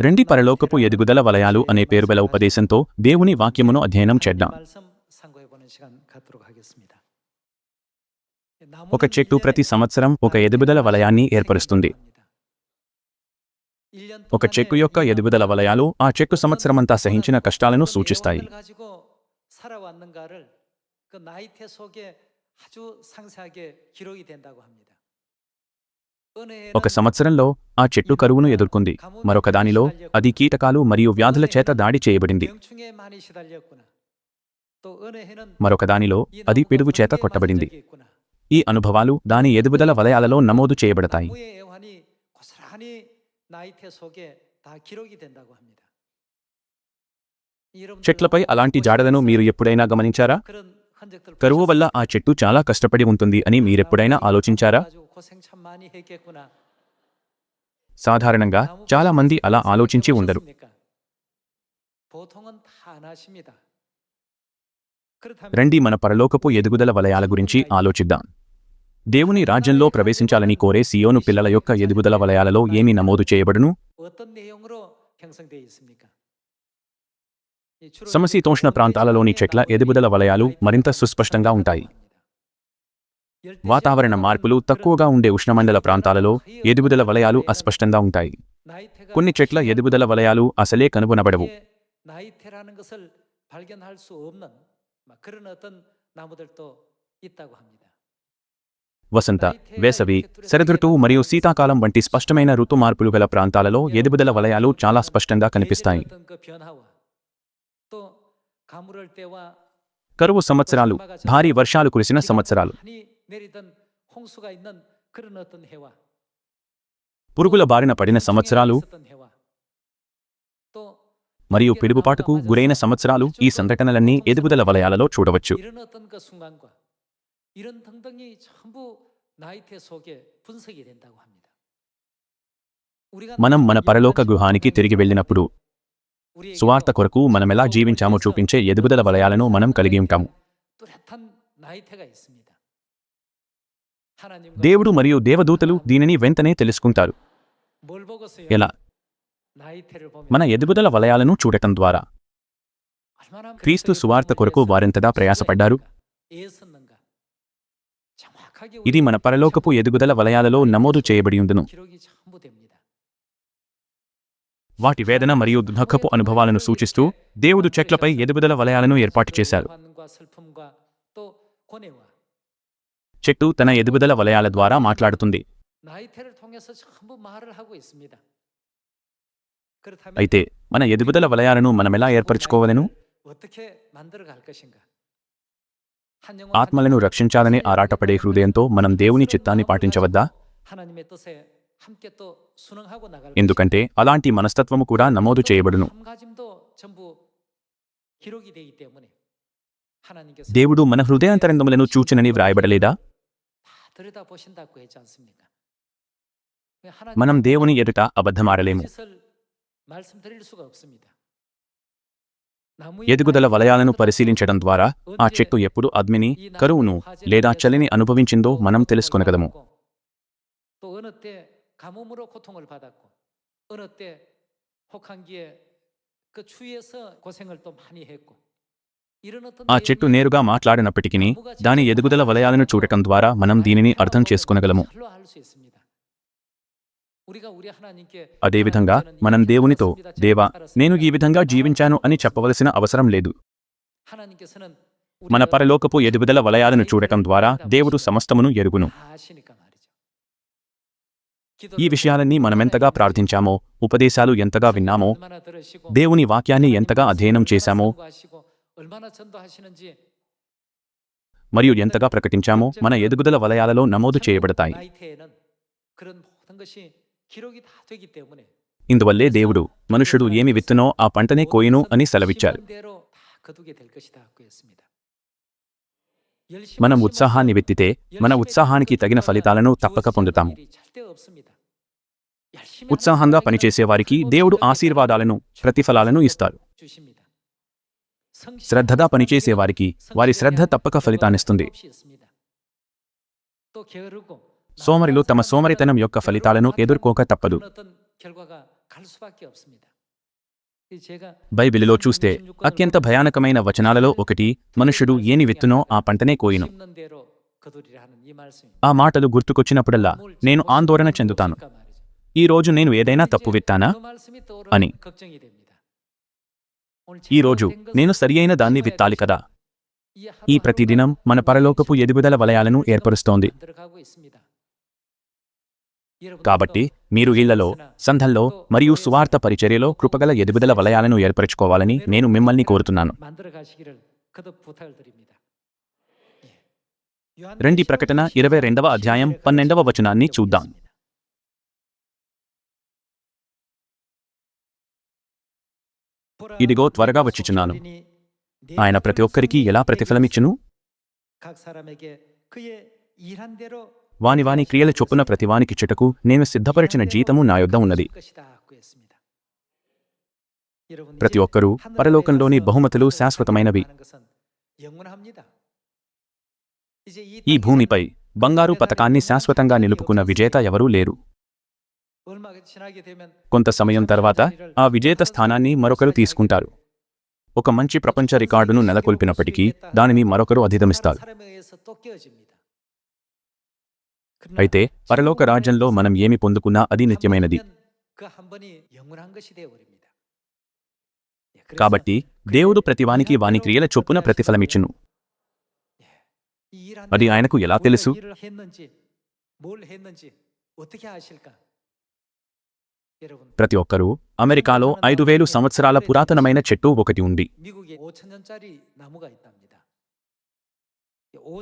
రెండి పరలోకపు ఎదుగుదల వలయాలు అనే పేరు గల ఉపదేశంతో దేవుని వాక్యమును అధ్యయనం చేద్దాం 말씀 상고해 보는 시간 갖도록 하겠습니다. ఒక చెట్టు ప్రతి సంవత్సరం ఒక ఎదుగుదల వలయాన్ని ఏర్పరుస్తుంది ఒక చెక్కు యొక్క ఎదుగుదల వలయాలు ఆ చెక్కు సంవత్సరమంతా సహించిన కష్టాలను సూచిస్తాయి 가지고 살아왔는가를 그 나이테 속에 아주 상세하게 기록이 된다고 합니다. ఒక సంవత్సరంలో ఆ చెట్టు కరువును ఎదుర్కొంది. మరొక దానిలో అది కీటకాలు మరియు వ్యాధుల చేత దాడి చేయబడింది. మరొక దానిలో అది పిడుగు చేత కొట్టబడింది. ఈ అనుభవాలు దాని ఎదుగుదల వలయాలలో నమోదు చేయబడతాయి. చెట్లపై అలాంటి జాడలను మీరు ఎప్పుడైనా గమనించారా? కరువు వల్ల ఆ చెట్టు చాలా కష్టపడి ఉంటుంది అని మీరెప్పుడైనా ఆలోచించారా? సాధారణంగా చాలామంది అలా ఆలోచించి ఉండరు. రండి మన పరలోకపు ఎదుగుదల వలయాల గురించి ఆలోచిద్దాం. దేవుని రాజ్యంలో ప్రవేశించాలని కోరే సియోను పిల్లల యొక్క ఎదుగుదల వలయాలలో ఏమి నమోదు చేయబడును? సమశీతోష్ణ ప్రాంతాలలోని చెట్ల ఎదుగుదల వలయాలు మరింత సుస్పష్టంగా ఉంటాయి. వాతావరణ మార్పులు తక్కువగా ఉండే ఉష్ణమండల ప్రాంతాలలో ఎదుగుదల వలయాలు అస్పష్టంగా ఉంటాయి. కొన్ని చెట్ల ఎదుగుదల వలయాలు అసలే కనుగొనబడవు. వసంత వేసవి శరదృతువు మరియు శీతాకాలం వంటి స్పష్టమైన ఋతు మార్పులు గల ప్రాంతాలలో ఎదుగుదల వలయాలు చాలా స్పష్టంగా కనిపిస్తాయి. కరువు సంవత్సరాలు భారీ వర్షాలు కురిసిన సంవత్సరాలు. 내리던 홍수가 있는 그런 어떤 해와 పురుగుల బారిన పడిన సంవత్సరాలు 있었던 해와 또 మరియు పిడుగుపాటుకు గురైన సంవత్సరాలు ఈ సంఘటనలన్నీ ఎదుగుదల వలయాలలో చూడవచ్చు 이런 어떤 그 순간과 이런 등등이 전부 나이테 속에 분석이 된다고 합니다. 우리가 మనం మన పరలోక గృహానికి తిరిగి వెళ్ళినప్పుడు 우리에게 సువార్త కొరకు మనమెలా జీవించామో చూపించే ఎదుగుదల వలయాలను మనం కలిగి ఉంటాము దేవుడు మరియు దేవదూతలు దీనిని వెంటనే తెలుసుకుంటారు. ఎలా? మన ఎదుగుదల వలయాలను చూడటం ద్వారా. క్రీస్తు సువార్త కొరకు వారెంతగా ప్రయాసపడ్డారు? ఇది మన పరలోకపు ఎదుగుదల వలయాలలో నమోదు చేయబడి ఉందను వాటి వేదన మరియు దుఃఖపు అనుభవాలను సూచిస్తూ దేవుడు చెట్లపై ఎదుగుదల వలయాలను ఏర్పాటు చేశారు. చెట్టు తన ఎదుగుదల వలయాల ద్వారా మాట్లాడుతుంది. అయితే మన ఎదుగుదల వలయాలను మనమెలా ఏర్పరచుకోవలను? ఆత్మలను రక్షించాలని ఆరాటపడే హృదయంతో మనం దేవుని చిత్తాన్ని పాటించవద్దా? ఎందుకంటే అలాంటి మనస్తత్వము కూడా నమోదు చేయబడును. దేవుడు మన హృదయాంతరంగములను చూచినని వ్రాయబడలేదా? మనం దేవుని ఎదుట అబద్ధమాడలేము 짓을 말씀드릴 수가 없습니다. ఎదుగుదల వలయాలను పరిశీలించడం ద్వారా ఆ చెట్టు ఎప్పుడు అగ్నిని కరువును లేదా చలిని అనుభవించిందో మనం తెలుసుకొనగలము 또 어느 때 가뭄으로 고통을 받았고 어느 때 혹한기에 그 추위에서 고생을 또 많이 했고 이런 어떤 ఆ చెట్టు నేరుగా మాట్లాడినప్పటికీ దాని ఎదుగుదల వలయాలను చూడటం ద్వారా మనం దీనిని అర్థం చేసుకునగలము. అదేవిధంగా మనం దేవునితో దేవా నేను ఈ విధంగా జీవించాను అని చెప్పవలసిన అవసరం లేదు. మన పరలోకపు ఎదుగుదల వలయాలను చూడటం ద్వారా దేవుడు సమస్తమును ఎరుగును. ఈ విషయాలన్నీ మనమెంతగా ప్రార్థించామో ఉపదేశాలు ఎంతగా విన్నామో దేవుని వాక్యాన్ని ఎంతగా అధ్యయనం చేశామో మరియు ఎంతగా ప్రకటించామో మన ఎదుగుదల వలయాలలో నమోదు చేయబడతాయి. ఇందువల్లే దేవుడు మనుషుడు ఏమి విత్తునో ఆ పంటనే కోయను అని సెలవిచ్చారు. మనం ఉత్సాహాన్ని వెత్తితే మన ఉత్సాహానికి తగిన ఫలితాలను తప్పక పొందుతాము. ఉత్సాహంగా పనిచేసేవారికి దేవుడు ఆశీర్వాదాలను ప్రతిఫలాలను ఇస్తారు. శ్రద్ధగా పనిచేసే వారికి వారి శ్రద్ధ తప్పక ఫలితాన్నిస్తుంది. సోమరిలు తమ సోమరితనం యొక్క ఫలితాలను ఎదుర్కోక తప్పదు. బైబిలిలో చూస్తే అత్యంత భయానకమైన వచనాలలో ఒకటి మనుషుడు ఏని విత్తునో ఆ పంటనే కోయిను. ఆ మాటలు గుర్తుకొచ్చినప్పుడల్లా నేను ఆందోళన చెందుతాను. ఈ రోజు నేను ఏదైనా తప్పు విత్తానా? అని. ఈరోజు నేను సరియైన దాన్ని విత్తాలి కదా. ఈ ప్రతిదినం మన పరలోకపు ఎదుగుదల వలయాలను ఏర్పరుస్తోంది. కాబట్టి మీరు ఇళ్ళలో సంఘంలో మరియు సువార్త పరిచర్యలో కృపగల ఎదుగుదల వలయాలను ఏర్పరచుకోవాలని నేను మిమ్మల్ని కోరుతున్నాను. రెండి ప్రకటన ఇరవై రెండవ అధ్యాయం పన్నెండవ వచనాన్ని చూద్దాం. ఇదిగో త్వరగా వచ్చిచున్నాను ఆయన ప్రతి ఒక్కరికి ఎలా ప్రతిఫలమిచ్చును వాని వాని క్రియల చొప్పున ప్రతివానికి చిటకు నేను సిద్ధపరిచిన జీతము నా యొద్ద ఉన్నది. ప్రతి ఒక్కరూ పరలోకంలోని బహుమతులు శాశ్వతమైనవి. ఈ భూమిపై బంగారు పతకాన్ని శాశ్వతంగా నిలుపుకున్న విజేత ఎవరూ లేరు. కొంత సమయం తర్వాత ఆ విజేత స్థానాన్ని మరొకరు తీసుకుంటారు. ఒక మంచి ప్రపంచ రికార్డును నెలకొల్పినప్పటికీ దానిని మరొకరు అధిగమిస్తారు. అయితే పరలోక రాజ్యంలో మనం ఏమి పొందుకున్నా అది నిత్యమైనది. కాబట్టి దేవుడు ప్రతివానికి వాని క్రియల చొప్పున ప్రతిఫలమిచ్చును. అది ఆయనకు ఎలా తెలుసు? ప్రతి ఒక్కరూ అమెరికాలో ఐదు వేలు సంవత్సరాల పురాతనమైన చెట్టు ఒకటి ఉంది.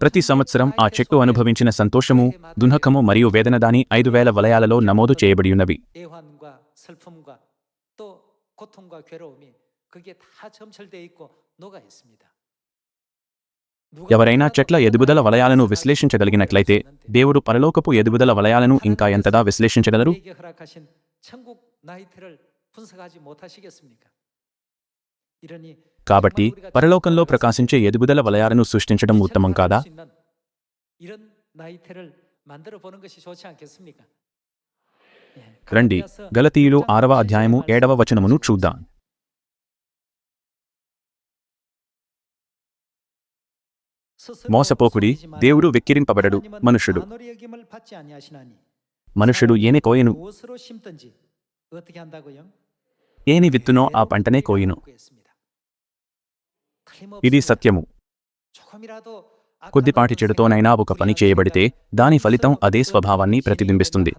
ప్రతి సంవత్సరం ఆ చెట్టు అనుభవించిన సంతోషము దుహకము మరియు వేదన దాని ఐదు వేల వలయాలలో నమోదు చేయబడి ఉన్నవి ఎవరైనా చెట్ల ఎదుగుదల వలయాలను విశ్లేషించగలిగినట్లయితే దేవుడు పరలోకపు ఎదుగుదల వలయాలను ఇంకా ఎంతదా విశ్లేషించగలరు? కాబట్టి పరలోకంలో ప్రకాశించే ఎదుగుదల వలయాలను సృష్టించడం ఉత్తమం కాదా? రండి గలతీయులు ఆరవ అధ్యాయము ఏడవ వచనమును చూద్దాం. మోసపోకుడి దేవుడు వెక్కిరింపబడడు మనుషుడు మనుషుడు ఏని కోయను? ఏని విత్తునో ఆ పంటనే కోయును. ఇది సత్యము. కొద్దిపాటి చెడుతోనైనా ఒక పని చేయబడితే దాని ఫలితం అదే స్వభావాన్ని ప్రతిబింబిస్తుంది.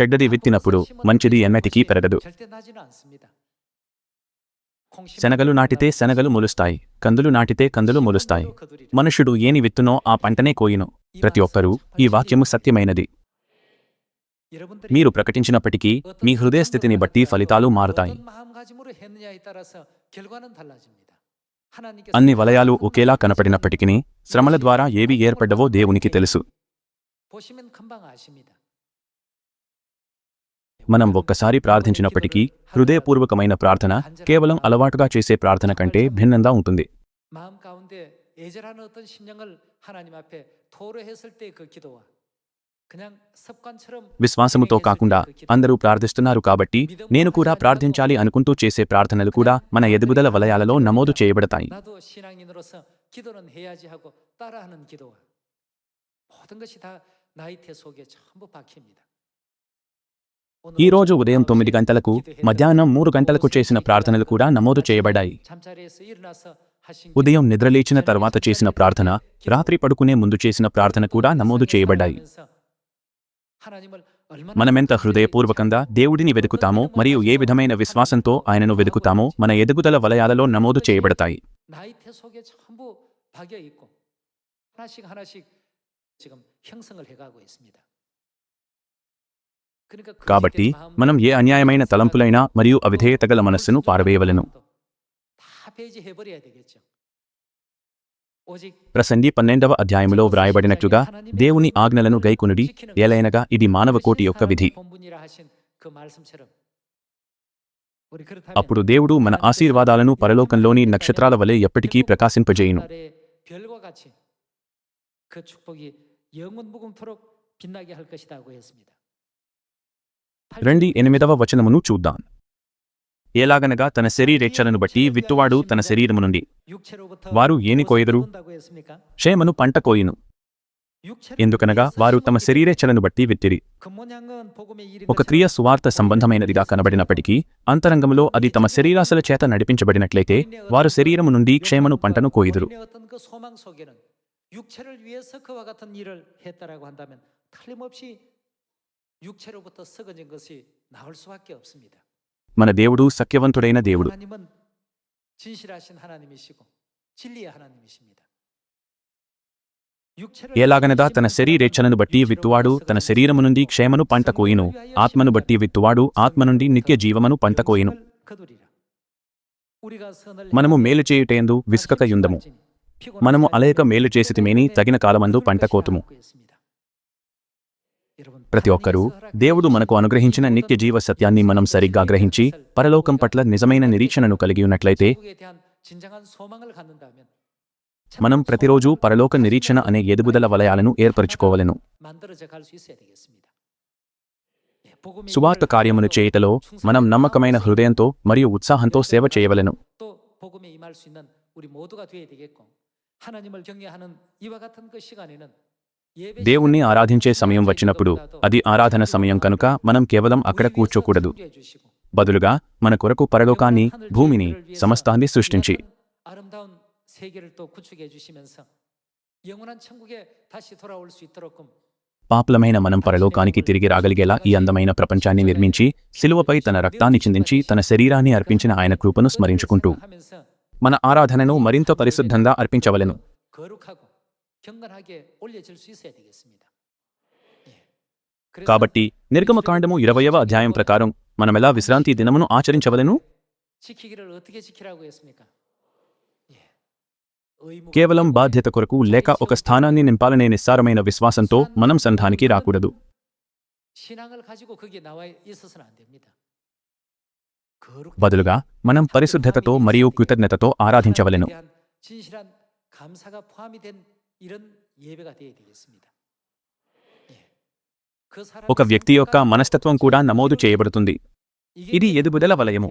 చెడ్డది విత్తినప్పుడు మంచిది ఎన్నటికీ పెరగదు. శనగలు నాటితే శనగలు మొలుస్తాయి కందులు నాటితే కందులు మొలుస్తాయి. మనుషుడు ఏని విత్తునో ఆ పంటనే కోయిను. ప్రతి ఒక్కరూ ఈ వాక్యము సత్యమైనది. మీరు ప్రకటించినప్పటికీ మీ హృదయ స్థితిని బట్టి ఫలితాలు మారుతాయి. అన్ని వలయాలు ఒకేలా కనపడినప్పటికీ శ్రమల ద్వారా ఏవి ఏర్పడ్డవో దేవునికి తెలుసు. మనం ఒక్కసారి ప్రార్థించినప్పటికీ హృదయపూర్వకమైన ప్రార్థన కేవలం అలవాటుగా చేసే ప్రార్థన కంటే భిన్నంగా ఉంటుంది 마음 가운데 애절한 어떤 심령을 하나님 앞에 토로했을 때 그 기도와 그냥 습관처럼 విశ్వాసముతో కాకుండా అందరూ ప్రార్థిస్తున్నారు కాబట్టి నేను కూడా ప్రార్థించాలి అనుకుంటూ చేసే ప్రార్థనలు కూడా మన ఎదుగుదల వలయాలలో నమోదు చేయబడతాయి 나도 신앙인으로서 기도는 해야지 하고 따라하는 기도와 모든 것이 다 나이테 속에 전부 박힙니다. 오늘 ఈ రోజు ఉదయం 오전 తొమ్మిది గంటలకు 기도했던 మధ్యాహ్నం మూడు గంటలకు చేసిన ప్రార్థనలు కూడా నమోదు చేయబడ్డాయి 잠자리에서 일어나서 하신 ఉదయం 기도, నిద్రలేచిన 저녁에 తర్వాత చేసిన 잠자리에서 ప్రార్థన 기도, రాత్రి పడుకునే ముందు చేసిన ప్రార్థన కూడా నమోదు చేయబడ్డాయి 하나님을 얼마나 మనమెంత హృదయపూర్వకంగా దేవుడిని వెతుకుతామో మరియు ఏ విధమైన విశ్వాసంతో ఆయనను వెతుకుతామో మన ఎదుగుదల వలయాలలో నమోదు చేయబడతాయి 나이테 속에 전부 박여 있고 하나씩 하나씩 지금 형성을 해가고 있습니다. 그러니까 그 కాబట్టి 시대의 마음을 మనం ఏ అన్యాయమైన తలంపులైనా మరియు అవిధేయత గల మనస్సును పారవేయవలెను 다 폐지해버려야 되겠죠. 오직 ప్రసంగి పన్నెండవ అధ్యాయములో వ్రాయబడినట్లుగా దేవుని ఆజ్ఞలను గైకొనుడి ఏలైనగా ఇది మానవ కోటి యొక్క విధి 본분이라 하신 그 말씀처럼 우리 그렇다면 అప్పుడు దేవుడు మన ఆశీర్వాదాలను పరలోకంలోని నక్షత్రాల వలె ఎప్పటికీ ప్రకాశింపజేయును 달의 별과 같이 그 축복이 영원 무궁토록 빛나게 할 것이라고 했습니다. రండి ఎనిమిదవ వచనమును చూద్దాం. ఏలాగనగా తన శరీరేచ్ఛలను బట్టి విత్తువాడు తన శరీరము నుండి. వారు ఏని కోయదురు? క్షేమను పంట కోయును. ఎందుకనగా వారు తమ శరీరేచ్ఛలను బట్టి విత్తిరి. ఒక క్రియ సువార్త సంబంధమైనదిగా కనబడినప్పటికీ అంతరంగంలో అది తమ శరీరాశల చేత నడిపించబడినట్లయితే వారు శరీరము నుండి క్షేమను పంటను కోయిదురు. మన దేవుడు సత్యవంతుడైన దేవుడు. ఎలాగనదా తన శరీరేచ్ఛలను బట్టి విత్తువాడు తన శరీరము నుండి క్షేమను పంటకోయిను. ఆత్మను బట్టి విత్తువాడు ఆత్మ నుండి నిత్య జీవమును పంటకోయిను. మనము మేలు చేయుటేందు విసుకక యుందము మనము అలేక మేలు చేసితిమేని తగిన కాలమందు పంట కోతుము ప్రతి ఒక్కరూ దేవుడు మనకు అనుగ్రహించిన నిత్య జీవ సత్యాన్ని మనం సరిగ్గా గ్రహించి పరలోకం పట్ల నిజమైన నిరీక్షణను కలిగి ఉన్నట్లయితే మనం ప్రతిరోజు పరలోక నిరీక్షణ అనే ఎదుగుదల వలయాలను ఏర్పరచుకోవలెను సువార్త కార్యమును చేయుటలో మనం నమ్మకమైన హృదయంతో మరియు ఉత్సాహంతో సేవ చేయవలెను 또 복음에 임할 수 있는 우리 모두가 되어야 되겠고 하나님을 경외하는 이와 같은 그 시간에는 예배 దేవుణ్ణి ఆరాధించే సమయం వచ్చినప్పుడు అది ఆరాధన సమయం కనుక మనం కేవలం అక్కడ కూర్చోకూడదు. బదులుగా మన కొరకు పరలోకాన్ని భూమిని సమస్తాన్ని సృష్టించి. పాపలమైన మనం పరలోకానికి తిరిగి రాగలిగేలా ఈ అందమైన ప్రపంచాన్ని నిర్మించి సిలువపై తన రక్తాన్ని చిందించి తన శరీరాన్ని అర్పించిన ఆయన కృపను స్మరించుకుంటూ. మన ఆరాధనను మరింత పరిశుద్ధంగా అర్పించవలను. 경건하게 올려질 수 있어야 되겠습니다. 예. 그래서 కాబట్టి నిర్గమకాండము ఇరవయవ అధ్యాయం ప్రకారం మనమెలా విశ్రాంతి దినమును ఆచరించవలెను 지키기를 어떻게 지키라고 했습니까? 예. 의무가 కేవలం బాధ్యత కొరకు లేక ఒక స్థానాన్ని నింపాలనే నిస్సారమైన విశ్వాసంతో మనం సంఘానికి రాకూడదు 신앙을 가지고 거기에 나와 있어서는 안 됩니다. 거룩 బదులుగా మనం పరిశుద్ధతతో మరియు కృతజ్ఞతతో ఆరాధించవలెను 하나님에 대한 진실한 감사가 포함이 된 이런 예배가 되어야 되겠습니다. 예. 그 사람의 ఒక వ్యక్తి యొక్క 성격과 మనస్తత్వం కూడా నమోదు చేయబడుతుంది 이게 ఇది ఎదుగుదల వలయము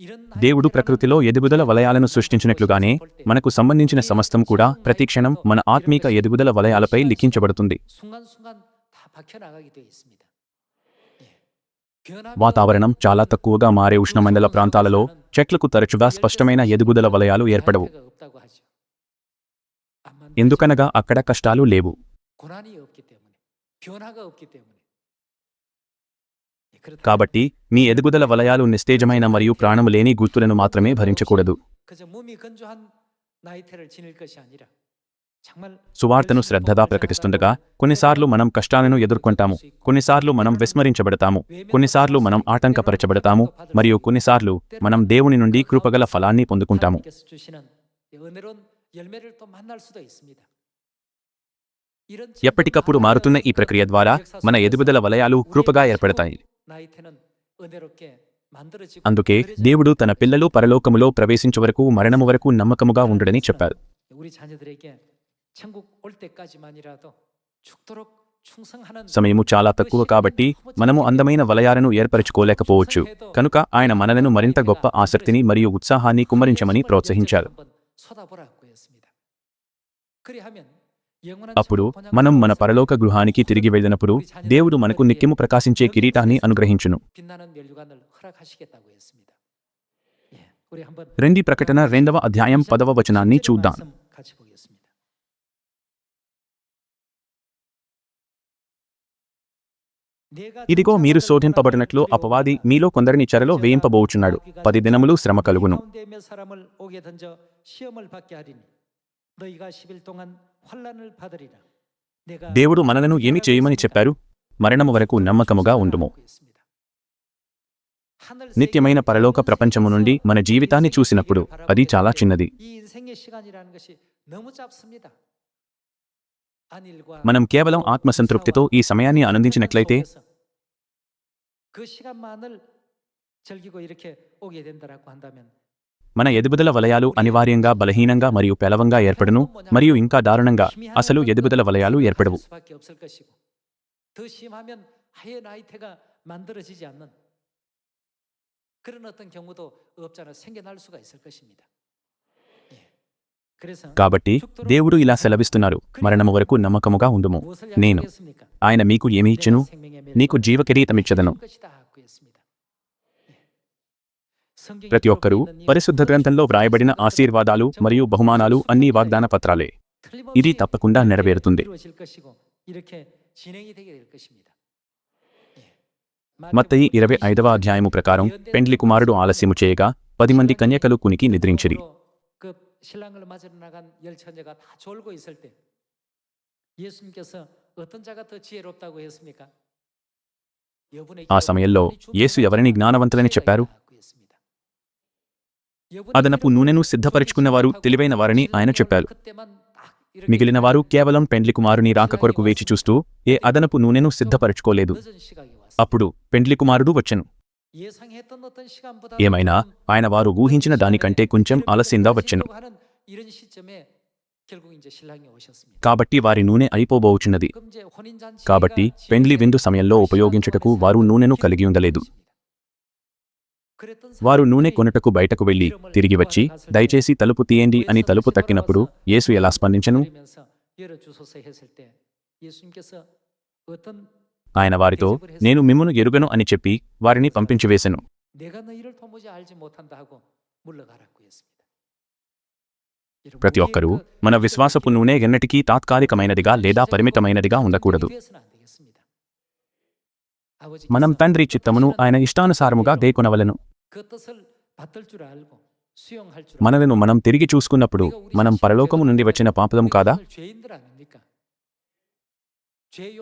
이런 దేవుడు 나이테라는 ప్రకృతిలో ఎదుగుదల వలయాలను సృష్టించినట్లుగానే మనకు సంబంధించిన సమస్తం కూడా ప్రతిక్షణం మన ఆత్మీక ఎదుగుదల వలయాలపై లిఖించబడుతుంది 순간순간 다 박혀 나가게 되어 있습니다. 예. 변화가 వాతావరణం చాలా తక్కువగా మారే ఉష్ణమండల ప్రాంతాలలో చెట్లకు తరచుగా స్పష్టమైన ఎదుగుదల వలయాలు ఏర్పడవు ఎందుకనగా అక్కడ కష్టాలు లేవు. కాబట్టి మీ ఎదుగుదల వలయాలు నిస్తేజమైన మరియు ప్రాణము లేని గుర్తులను మాత్రమే భరించకూడదు. సువార్తను శ్రద్ధగా ప్రకటిస్తుండగా కొన్నిసార్లు మనం కష్టాలను ఎదుర్కొంటాము కొన్నిసార్లు మనం విస్మరించబడతాము కొన్నిసార్లు మనం ఆటంకపరచబడతాము మరియు కొన్నిసార్లు మనం దేవుని నుండి కృపగల ఫలాన్ని పొందుకుంటాము. ఎప్పటికప్పుడు మారుతున్న ఈ ప్రక్రియ ద్వారా మన ఎదుగుదల వలయాలు కృపగా ఏర్పడతాయి అందుకే దేవుడు తన పిల్లలు పరలోకములో ప్రవేశించే వరకు మరణము వరకు నమ్మకముగా ఉండడని చెప్పారు సమయము చాలా తక్కువ కాబట్టి మనము అందమైన వలయాలను ఏర్పరచుకోలేకపోవచ్చు కనుక ఆయన మనలను మరింత గొప్ప ఆసక్తిని మరియు ఉత్సాహాన్ని కుమ్మరించమని ప్రోత్సహించారు అప్పుడు మనం మన పరలోక గృహానికి తిరిగి వెళ్ళినప్పుడు దేవుడు మనకు నిత్యము ప్రకాశించే కిరీటాన్ని అనుగ్రహించును. రెండి ప్రకటన రెండవ అధ్యాయం పదవ వచనాన్ని చూద్దాం. ఇదిగో మీరు శోధింపబడినట్లు అపవాది మీలో కొందరిని చెరలో వేయింపబోచున్నాడు. పది దినములు శ్రమ కలుగును. దేవుడు మనలను ఏమి చేయమని చెప్పారు మరణము వరకు నమ్మకముగా ఉండుము నిత్యమైన పరలోక ప్రపంచము నుండి మన జీవితాన్ని చూసినప్పుడు అది చాలా చిన్నది 이 인생의 시간이라는 것이 너무 짧습니다. 안일과 మనం కేవలం ఆత్మసంతృప్తితో ఈ సమయాన్ని ఆనందించినట్లయితే 그 시간만을 즐기고 이렇게 오게 된다라고 한다면 మన ఎదుగుదల వలయాలు అనివార్యంగా బలహీనంగా మరియు పెలవంగా ఏర్పడను మరియు ఇంకా దారుణంగా అసలు ఎదుగుదల వలయాలు ఏర్పడవు. కాబట్టి దేవుడు ఇలా సెలవిస్తున్నారు మరణము వరకు నమ్మకముగా ఉండుము. నేను ఆయన మీకు ఏమి ఇచ్చును? నీకు జీవకిరీతమిచ్చదను ప్రతి ఒక్కరూ పరిశుద్ధ గ్రంథంలో వ్రాయబడిన ఆశీర్వాదాలు మరియు బహుమానాలు అన్ని వాగ్దాన పత్రాలే ఇది తప్పకుండా నెరవేరుతుంది. మత్తయి ఇరవై ఐదవ అధ్యాయము ప్రకారం పెండ్లి కుమారుడు ఆలస్యము చేయగా పది మంది కన్యకలు కునికి నిద్రించిరి. ఆ సమయంలో యేసు ఎవరిని జ్ఞానవంతులని చెప్పారు? అదనపు నూనెను సిద్ధపరచుకున్నవారు తెలివైన వారని ఆయన చెప్పారు. మిగిలిన వారు కేవలం పెండ్లి కుమారుని రాక కొరకు వేచి చూస్తూ ఏ అదనపు నూనెను సిద్ధపరచుకోలేదు. అప్పుడు పెండ్లి కుమారుడు వచ్చెను. ఏమైనా? ఆయన వారు ఊహించిన దానికంటే కొంచెం ఆలస్యంగా వచ్చెను. కాబట్టి వారి నూనె అయిపోబోచున్నది. కాబట్టి పెండ్లి విందు సమయంలో ఉపయోగించుటకు వారు నూనెను కలిగి ఉండలేదు. వారు నూనె కొనుటకు బయటకు వెళ్ళి తిరిగి వచ్చి దయచేసి తలుపు తీయండి అని తలుపు తట్టినప్పుడు యేసు ఎలా స్పందించను? ఆయన వారితో నేను మిమ్మును ఎరుగను అని చెప్పి వారిని పంపించివేశను ప్రతి ఒక్కరూ మన విశ్వాసపు నూనె ఎన్నటికీ తాత్కాలికమైనదిగా లేదా పరిమితమైనదిగా ఉండకూడదు. మనం తండ్రి చిత్తమును ఆయన ఇష్టానుసారముగా దేకొనవలను. మనలను మనం తిరిగి చూసుకున్నప్పుడు మనం పరలోకము నుండి వచ్చిన పాపదం కాదా?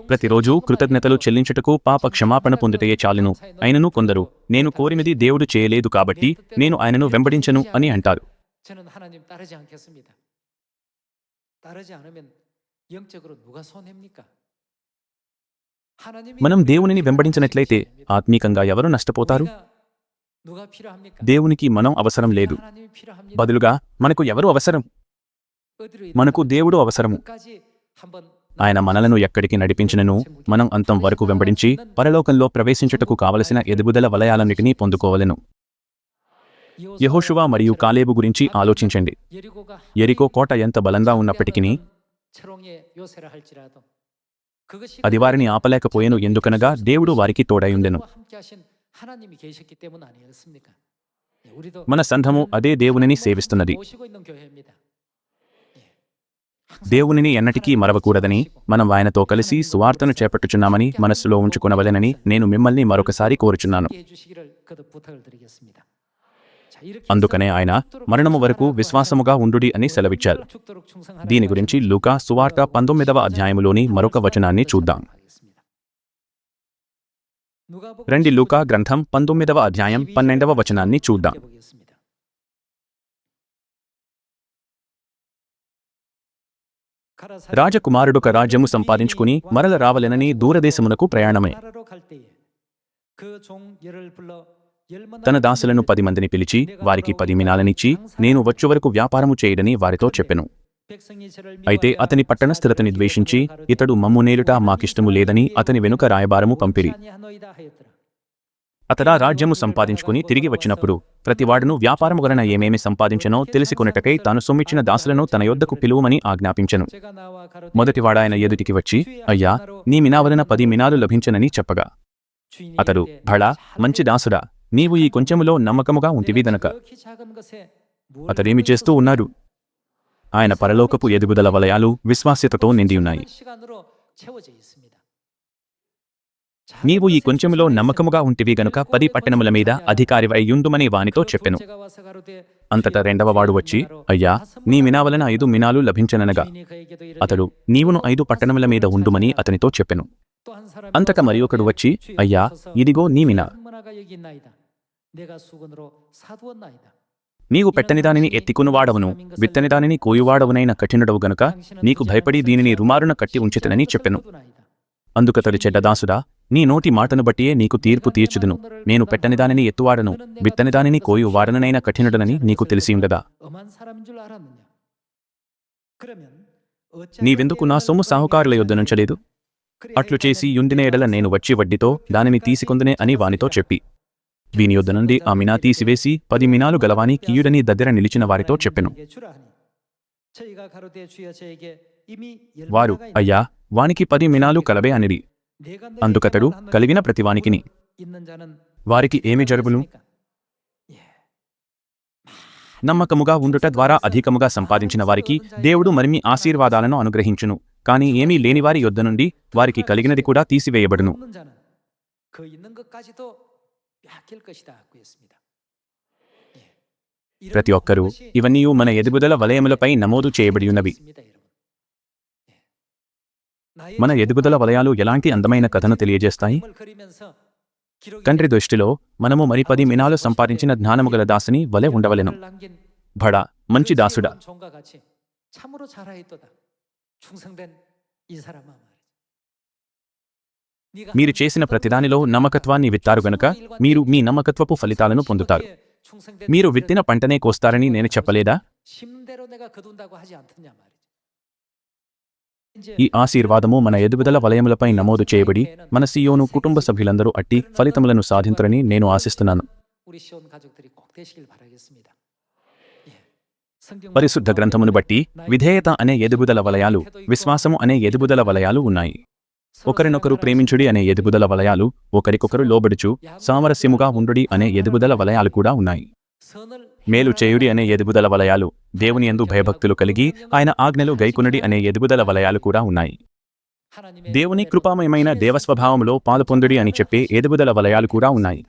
ప్రతిరోజు కృతజ్ఞతలు చెల్లించుటకు పాప క్షమాపణ పొందుటయే చాలును. ఆయనను కొందరు నేను కోరినది దేవుడు చేయలేదు కాబట్టి నేను ఆయనను వెంబడించను అని అంటారు. మనం దేవునిని వెంబడించినట్లయితే ఆత్మీకంగా ఎవరు నష్టపోతారు? దేవునికి మనం అవసరం లేదు. బదులుగా మనకు ఎవరు అవసరం? మనకు దేవుడు అవసరము. ఆయన మనలను ఎక్కడికి నడిపించినను? మనం అంతం వరకు వెంబడించి పరలోకంలో ప్రవేశించుటకు కావలసిన ఎదుగుదల వలయాలన్నిటినీ పొందుకోవలను. యహోషువా మరియు కాలేబు గురించి ఆలోచించండి. ఎరికో కోట ఎంత బలంగా ఉన్నప్పటికీ అది వారిని ఆపలేకపోయేను. ఎందుకనగా దేవుడు వారికి తోడయుండెను మన సంఘము అదే దేవునిని సేవిస్తున్నది దేవునిని ఎన్నటికీ మరవకూడదని మనం ఆయనతో కలిసి సువార్తను చేపట్టుచున్నామని మనస్సులో ఉంచుకునవలెనని నేను మిమ్మల్ని మరొకసారి కోరుచున్నాను అందుకనే ఆయన మరణము వరకు విశ్వాసముగా ఉండుడి అని సెలవిచ్చారు దీని గురించి లూకా సువార్త పంతొమ్మిదవ అధ్యాయములోని మరొక వచనాన్ని చూద్దాం రండి లూకా గ్రంథం పంతొమ్మిదవ అధ్యాయం పన్నెండవ వచనాన్ని చూద్దాం. రాజకుమారుడొక రాజ్యము సంపాదించుకుని మరల రావలెనని దూరదేశమునకు ప్రయాణమే. తన దాసులను పది మందిని పిలిచి వారికి పది మినాలనిచ్చి నేను వచ్చే వరకు వ్యాపారము చేయడని వారితో చెప్పెను. అయితే అతని పట్టణ స్థిరతని ద్వేషించి ఇతడు మమ్ము నేలుట మాకిష్టము లేదని అతని వెనుక రాయబారము పంపిరి. అతడా రాజ్యము సంపాదించుకుని తిరిగి వచ్చినప్పుడు ప్రతివాడును వ్యాపారము వలన ఏమేమి సంపాదించనో తెలిసి కొనుటకై తాను సొమ్మిచ్చిన దాసులను తన యొద్దకు పిలువమని ఆజ్ఞాపించెను. మొదటివాడాయన ఎదుటికి వచ్చి అయ్యా నీ మినా వలన పది మినాలు లభించనని చెప్పగా. అతడు భళా మంచి దాసుడా నీవు ఈ కొంచెములో నమ్మకముగా ఉంటివి గనక. అతడేమి చేస్తూ ఉన్నాడు ఆయన పరలోకపు ఎదుగుదల వలయాలు విశ్వాస్యతతో నిండి ఉన్నాయి నీవు ఈ కొంచెములో నమ్మకముగా ఉంటివి గనుక పది పట్టణముల మీద అధికారివై యుందుమని వానితో చెప్పెను. అంతటా రెండవ వాడు వచ్చి అయ్యా నీ మినా వలన ఐదు మినాలు లభించననగా. అతడు నీవును ఐదు పట్టణముల మీద ఉండుమని అతనితో చెప్పెను. అంతట మరి ఒకడు వచ్చి అయ్యా ఇదిగో నీ మినా. నీవు పెట్టని దానిని ఎత్తికుని వాడవును విత్తని దానిని కోయువాడవునైన కఠినుడవు గనుక నీకు భయపడి దీనిని రుమారున కట్టి ఉంచితనని చెప్పెను. అందుకతడి చెడ్డదాసుడా నీ నోటి మాటను బట్టియే నీకు తీర్పు తీర్చుదును. నేను పెట్టని దానిని ఎత్తువాడను విత్తని దానిని కోయు వాడననైన కఠినుడనని నీకు తెలిసియుండదా? నీవెందుకు నా సొమ్ము సాహుకారుల యొద్ద నుంచలేదు? అట్లు చేసి యుండిన ఎడల నేను వచ్చి వడ్డీతో దానిని తీసుకుందనే అని వానితో చెప్పి. వీని యొద్ద నుండి ఆ మినా తీసివేసి పది మినాలు గలవాని కీయుడని దగ్గర నిలిచిన వారితో చెప్పెను. వారు అయ్యా వానికి పది మినాలు కలవే అనిరి. అందుకతడు కలిగిన ప్రతివానికిని వారికి ఏమి జరుగును? నమ్మకముగా ఉండుట ద్వారా అధికముగా సంపాదించిన వారికి దేవుడు మరిమి ఆశీర్వాదాలను అనుగ్రహించును. కాని ఏమీ లేని వారి యొద్ద నుండి వారికి కలిగినది కూడా తీసివేయబడును. ప్రతి ఒక్కరూ ఇవన్నీ మన ఎదుగుదల వలయములపై నమోదు చేయబడి ఉన్నవి మన ఎదుగుదల వలయాలు ఎలాంటి అందమైన కథను తెలియజేస్తాయి తండ్రి దృష్టిలో మనము మరి పది మినాలు సంపాదించిన జ్ఞానము గల దాసుని వలె ఉండవలెను భడా మంచి దాసుడా మీరు చేసిన ప్రతిదానిలో నమ్మకత్వాన్ని విత్తారు గనక మీరు మీ నమ్మకత్వపు ఫలితాలను పొందుతారు. మీరు విత్తిన పంటనే కోస్తారని నేను చెప్పలేదా? ఈ ఆశీర్వాదము మన ఎదుగుదల వలయములపై నమోదు చేయబడి మన సీయోను కుటుంబ సభ్యులందరూ అట్టి ఫలితములను సాధించరని నేను ఆశిస్తున్నాను. పరిశుద్ధ గ్రంథమును బట్టి విధేయత అనే ఎదుగుదల వలయాలు విశ్వాసము అనే ఎదుగుదల వలయాలు ఉన్నాయి. ఒకరినొకరు ప్రేమించుడి అనే ఎదుగుదల వలయాలు ఒకరికొకరు లోబడుచు సామరస్యముగా ఉండుడి అనే ఎదుగుదల వలయాలు కూడా ఉన్నాయి. మేలు చేయుడి అనే ఎదుగుదల వలయాలు దేవుని ఎందు భయభక్తులు కలిగి ఆయన ఆజ్ఞలు గైకునుడి అనే ఎదుగుదల వలయాలు కూడా ఉన్నాయి. దేవుని కృపామయమైన దేవస్వభావంలో పాలుపొందుడి అని చెప్పే ఎదుగుదల వలయాలు కూడా ఉన్నాయి.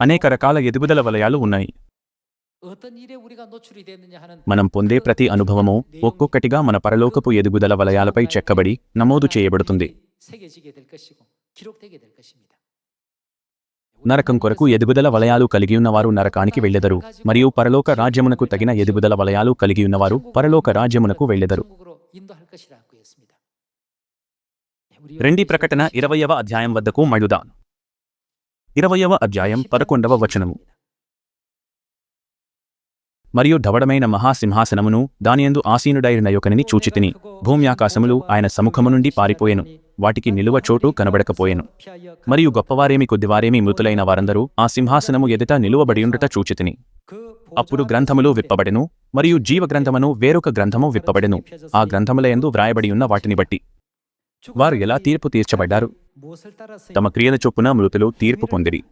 అనేక రకాల ఎదుగుదల వలయాలు ఉన్నాయి. మనం పొందే ప్రతి అనుభవము ఒక్కొక్కటిగా మన పరలోకపు ఎదుగుదల వలయాలపై చెక్కబడి నమోదు చేయబడుతుంది. నరకం కొరకు ఎదుగుదల వలయాలు కలిగి ఉన్నవారు నరకానికి వెళ్ళెదరు. మరియు పరలోక రాజ్యమునకు తగిన ఎదుగుదల వలయాలు కలిగి ఉన్నవారు పరలోక రాజ్యమునకు వెళ్ళెదరు. రెండి ప్రకటన ఇరవయవ అధ్యాయం వద్దకు మళ్ళుదాం. ఇరవయవ అధ్యాయం పదకొండవ వచనము. మరియు ధవడమైన మహాసింహాసనమును దానియందు ఆసీనుడైన యొకనిని చూచితిని భూమ్యాకాశములు ఆయన సముఖము నుండి పారిపోయెను వాటికి నిలువ చోటు కనబడకపోయెను. మరియు గొప్పవారేమి కొద్దివారేమి మృతులైన వారందరూ ఆ సింహాసనము ఎదుట నిలువబడియుండుట చూచితిని అప్పుడు గ్రంథములు విప్పబడెను మరియు జీవ గ్రంథమును వేరొక గ్రంథము విప్పబడెను ఆ గ్రంథములయందు వ్రాయబడి ఉన్న వాటిని బట్టి. వారు ఎలా తీర్పు తీర్చబడ్డారు? తమ క్రియల చొప్పున మృతులు తీర్పు పొందిరి.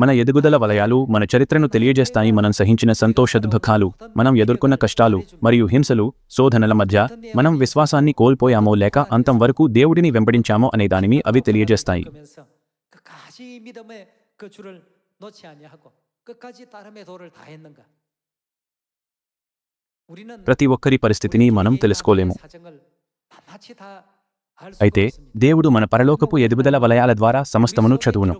మన ఎదుగుదల వలయాలు మన చరిత్రను తెలియజేస్తాయి మనం సహించిన సంతోష దుఃఖాలు మనం ఎదుర్కొన్న కష్టాలు మరియు హింసలు శోధనల మధ్య మనం విశ్వాసాన్ని కోల్పోయామో లేక అంతం వరకు దేవుడిని వెంబడించామో అనే దానిని అవి తెలియజేస్తాయి. ప్రతి ఒక్కరి పరిస్థితిని మనం తెలుసుకోలేము. అయితే దేవుడు మన పరలోకపు ఎదుగుదల వలయాల ద్వారా సమస్తమును చదువును.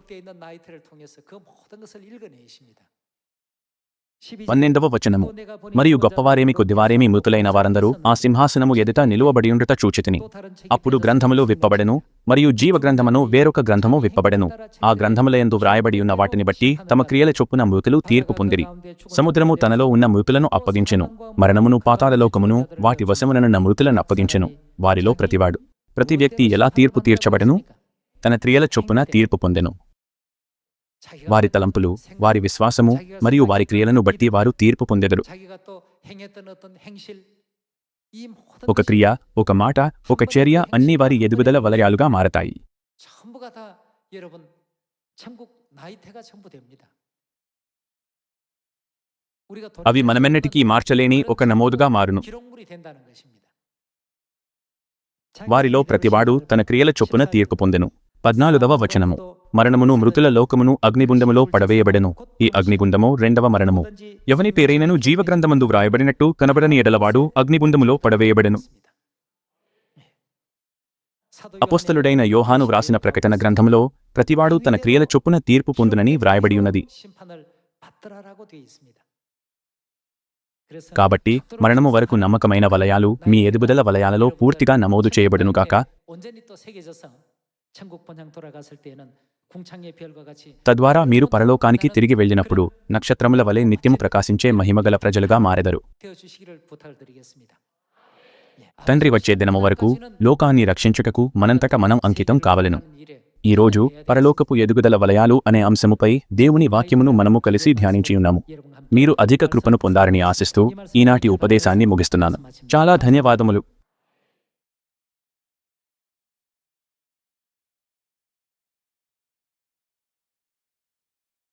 పన్నెండవ వచనము. మరియు గొప్పవారేమి కొద్దివారేమి మృతులైన వారందరూ ఆ సింహాసనము ఎదుట నిలువబడిండుట చూచితిని. అప్పుడు గ్రంథములు విప్పబడెను మరియు జీవ గ్రంథమును వేరొక గ్రంథము విప్పబడెను. ఆ గ్రంథములయందు వ్రాయబడి ఉన్న వాటిని బట్టి తమ క్రియల చొప్పున మృతులు తీర్పు పొందిరి. సముద్రము తనలో ఉన్న మృతులను అప్పగించెను. మరణమును పాతాలలోకమును వాటి వశముననున్న మృతులను అప్పగించెను. వారిలో ప్రతివాడు ప్రతి వ్యక్తి ఎలా తీర్పు తీర్చబడను? తన క్రియల చొప్పున తీర్పు పొందెను. వారి తలంపులు వారి విశ్వాసము మరియు వారి క్రియలను బట్టి వారు తీర్పు పొందెదరు. ఒక క్రియ ఒక మాట ఒక చర్య అన్ని వారి ఎదుగుదల వలయాలుగా మారతాయి. అవి మనమెన్నటికీ మార్చలేని ఒక నమోదుగా మారును. వారిలో ప్రతివాడు తన క్రియల చొప్పున తీర్పు పొందెను. పద్నాలుగవ వచనము. మరణమును మృతుల లోకమును అగ్నిగుండములో పడవేయబడెను. ఈ అగ్నిగుండము రెండవ మరణము. ఎవని పేరైనను జీవగ్రంథమందు వ్రాయబడినట్టు కనబడని ఎడలవాడు అగ్నిగుండములో పడవేయబడెను. అపోస్తలుడైన యోహాను వ్రాసిన ప్రకటన గ్రంథములో ప్రతివాడు తన క్రియల చొప్పున తీర్పు పొందునని వ్రాయబడి ఉన్నది. కాబట్టి మరణము వరకు నమ్మకమైన వలయాలు మీ ఎదుగుదల వలయాలలో పూర్తిగా నమోదు చేయబడునుగాక తద్వారా మీరు పరలోకానికి తిరిగి వెళ్ళినప్పుడు నక్షత్రముల వలె నిత్యము ప్రకాశించే మహిమగల ప్రజలుగా మారెదరు. తండ్రి వచ్చే దినము వరకు లోకాన్ని రక్షించుటకు మనంతక మనం అంకితం కావలను. ఈ రోజు పరలోకపు ఎదుగుదల వలయాలు అనే అంశముపై దేవుని వాక్యమును మనము కలిసి ధ్యానించి ఉన్నాము. మీరు అధిక కృపను పొందారని ఆశిస్తూ ఈనాటి ఉపదేశాన్ని ముగిస్తున్నాను. చాలా ధన్యవాదములు.